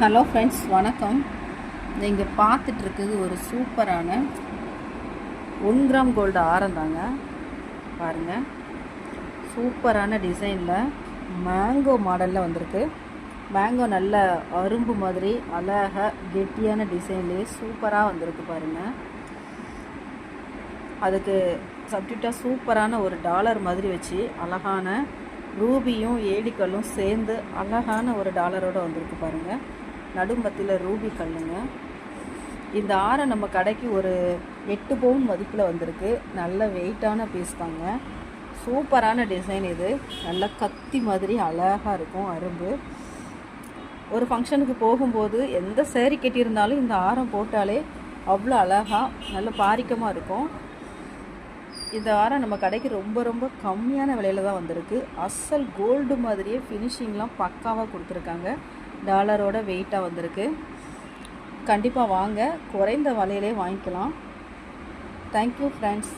Hello friends வணக்கம். நீங்கள் பார்த்துட்ருக்குது ஒரு சூப்பரான ஒன் கிராம் கோல்டு ஆரம் தாங்க. பாருங்கள் சூப்பரான டிசைனில் மேங்கோ மாடலில் வந்திருக்கு. மேங்கோ நல்ல அரும்பு மாதிரி அழகாக கெட்டியான டிசைன்லேயே சூப்பராக வந்திருக்கு பாருங்கள் அதுக்கு சப்டியூட்டாக சூப்பரான ஒரு டாலர் மாதிரி வச்சு அழகான ரூபியும் ஏடிக்கல்லும் சேர்ந்து அழகான ஒரு டாலரோடு வந்திருக்கு பாருங்கள் நடும்பத்தில் ரூபி கல்லுங்க இந்த ஆரை நம்ம கடைக்கு ஒரு எட்டு பவுன் மதிப்பில் வந்திருக்கு. நல்ல வெயிட்டான பீஸ் தாங்க. சூப்பரான டிசைன் இது. நல்ல கத்தி மாதிரி அழகாக இருக்கும் அரும்பு. ஒரு ஃபங்க்ஷனுக்கு போகும்போது எந்த சேரீ கட்டியிருந்தாலும் இந்த ஆரம் போட்டாலே அவ்வளோ அழகாக நல்ல பாரிக்கமாக இருக்கும். இந்த ஆரம் நம்ம கடைக்கு ரொம்ப ரொம்ப கம்மியான விலையில தான் வந்திருக்கு. அசல் கோல்டு மாதிரியே ஃபினிஷிங்லாம் பக்காவாக கொடுத்துருக்காங்க. டாலரோட வெயிட்டாக வந்திருக்கு. கண்டிப்பாக வாங்க. குறைந்த விலையிலே வாங்கிக்கலாம். Thank you friends